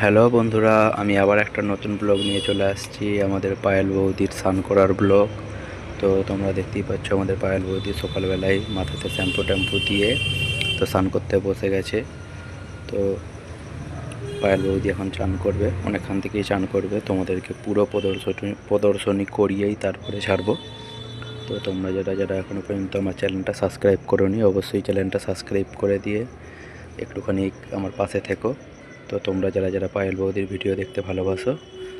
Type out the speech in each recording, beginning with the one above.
Hello বন্ধুরা, আমি আবার একটা নতুন ব্লগ নিয়ে চলে আসছি, আমাদের পায়েল বৌদির স্নান করার ব্লগ। তো তোমরা দেখতেই পাচ্ছ আমাদের পায়েল বৌদি সকালবেলায় মাথাতে শ্যাম্পু ট্যাম্পু দিয়ে, তো স্নান করতে বসে গেছে। তো পায়েল বৌদি এখন চান করবে, অনেকক্ষণ থেকেই চান করবে, তোমাদেরকে পুরো প্রদর্শনী প্রদর্শনী করিয়েই তারপরে ছাড়বো। তো তোমরা যারা যারা এখনও পর্যন্ত আমার চ্যানেলটা সাবস্ক্রাইব করোনি, অবশ্যই চ্যানেলটা সাবস্ক্রাইব করে দিয়ে একটুখানি আমার পাশে থেকো। তো তোমরা যারা যারা পায়েল বৌদির ভিডিও দেখতে ভালোবাসো,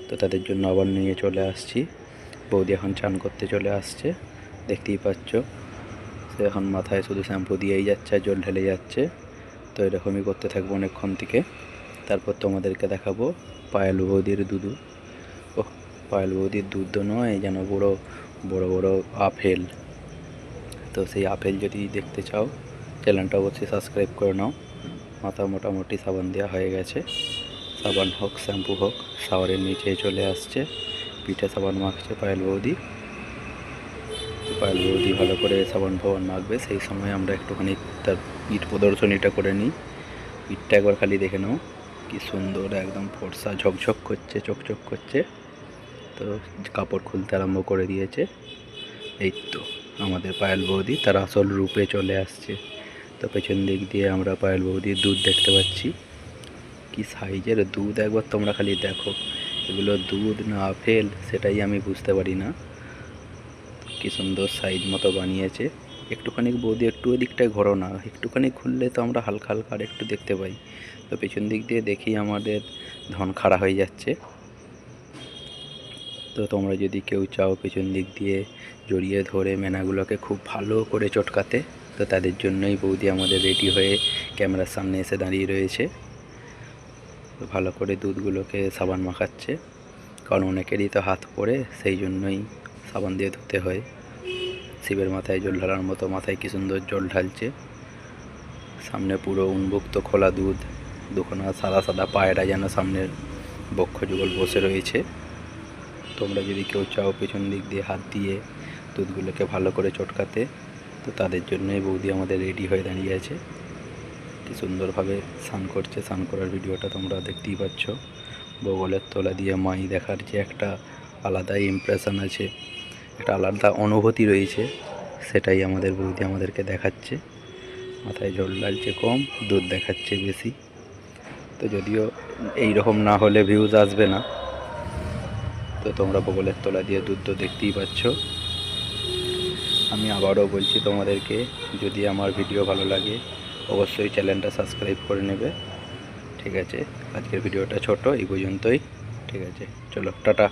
তো তাদের জন্য আবার নিয়ে চলে আসছি। বৌদি এখন চান করতে চলে আসছে, দেখতেই পাচ্ছ। সে এখন মাথায় শুধু শ্যাম্পু দিয়েই যাচ্ছে আর জল ঢেলে যাচ্ছে। তো এরকমই করতে থাকব অনেকক্ষণ থেকে। তারপর তোমাদেরকে দেখাবো পায়েল বৌদির দুধু। ও পায়েল বৌদির দুধ নয়, যেন বড় বড় বড় আপেল। তো সেই আপেল যদি দেখতে চাও, চ্যানেলটা অবশ্যই সাবস্ক্রাইব করে নাও। মাথা মোটামুটি সাবান দেওয়া হয়ে গেছে। সাবান হোক, শ্যাম্পু হোক, শাওয়ারের নিচে চলে আসছে। পিঠে সাবান মাখছে পায়েল বৌদি। পায়েল বৌদি ভালো করে সাবান ফাবান মাখবে। সেই সময় আমরা একটুখানি তার পিঠ প্রদর্শনীটা করে নিই। পিঠটা একবার খালি দেখে নাও। কি সুন্দর একদম ফর্সা ঝকঝক করছে, চকচক করছে। তো কাপড় খুলতে আরম্ভ করে দিয়েছে। এই তো আমাদের পায়েল বৌদি তার আসল রূপে চলে আসছে। তো পেছন দিক দিয়ে আমরা পায়েল বৌদির দুধ দেখতে পাচ্ছি। কি সাইজের দুধ? একবার তোমরা খালি দেখো। এগুলো দুধ না আপেল সেটাই আমি বুঝতে পারি না। কি সুন্দর সাইজ মতো বানিয়েছে। একটুখানি বৌদি একটু ওদিকটায় ঘোরো না। একটুখানি খুললে তো আমরা হালকা হালকা আর একটু দেখতে পাই। তো পেছন দিক দিয়ে দেখি আমাদের ধন খাড়া হয়ে যাচ্ছে। তো তোমরা যদি কেউ চাও পেছন দিক দিয়ে জড়িয়ে ধরে, মেনাগুলোকে খুব ভালো করে চটকাতে। তো তাদের জন্যই বৌদি আমাদের রেডি হয়ে ক্যামেরার সামনে এসে দাঁড়িয়ে রয়েছে। ভালো করে দুধগুলোকে সাবান মাখাচ্ছে। কারণ অনেকেরই তো হাত পড়ে, সেই জন্যই সাবান দিয়ে ধুতে হয়। শিবের মাথায় জল ঢালার মতো মাথায় কি সুন্দর জল ঢালছে। সামনে পুরো উন্মুক্ত খোলা দুধ, দুখানা সাদা সাদা পায়রা যেন সামনের বক্ষ যুগল বসে রয়েছে। তোমরা যদি কেউ চাও পেছন দিক দিয়ে হাত দিয়ে দুধগুলোকে ভালো করে চটকাতে তো তাদের জন্যই বৌদি আমাদের রেডি হয়ে দাঁড়িয়ে আছে। কি সুন্দরভাবে স্নান করছে, স্নান করার ভিডিওটা তোমরা দেখতেই পাচ্ছ। বগলের তলা দিয়ে মাই দেখার যে একটা আলাদা ইমপ্রেশন আছে, একটা আলাদা অনুভূতি রয়েছে, সেটাই আমাদের বৌদি আমাদেরকে দেখাচ্ছে। মাথায় জল ডালছে কম, দুধ দেখাচ্ছে বেশি। তো যদিও এই রকম না হলে ভিউজ আসবে না, তো তোমরা বগলের তলা দিয়ে দুধ তো দেখতেই পাচ্ছ। আমি আবারও বলছি তোমাদেরকে, যদি আমার ভিডিও ভালো লাগে, অবশ্যই চ্যানেলটা সাবস্ক্রাইব করে নেবে। ঠিক আছে? আজকের ভিডিওটা ছোট, এই পর্যন্তই। ঠিক আছে? চলো, টাটা।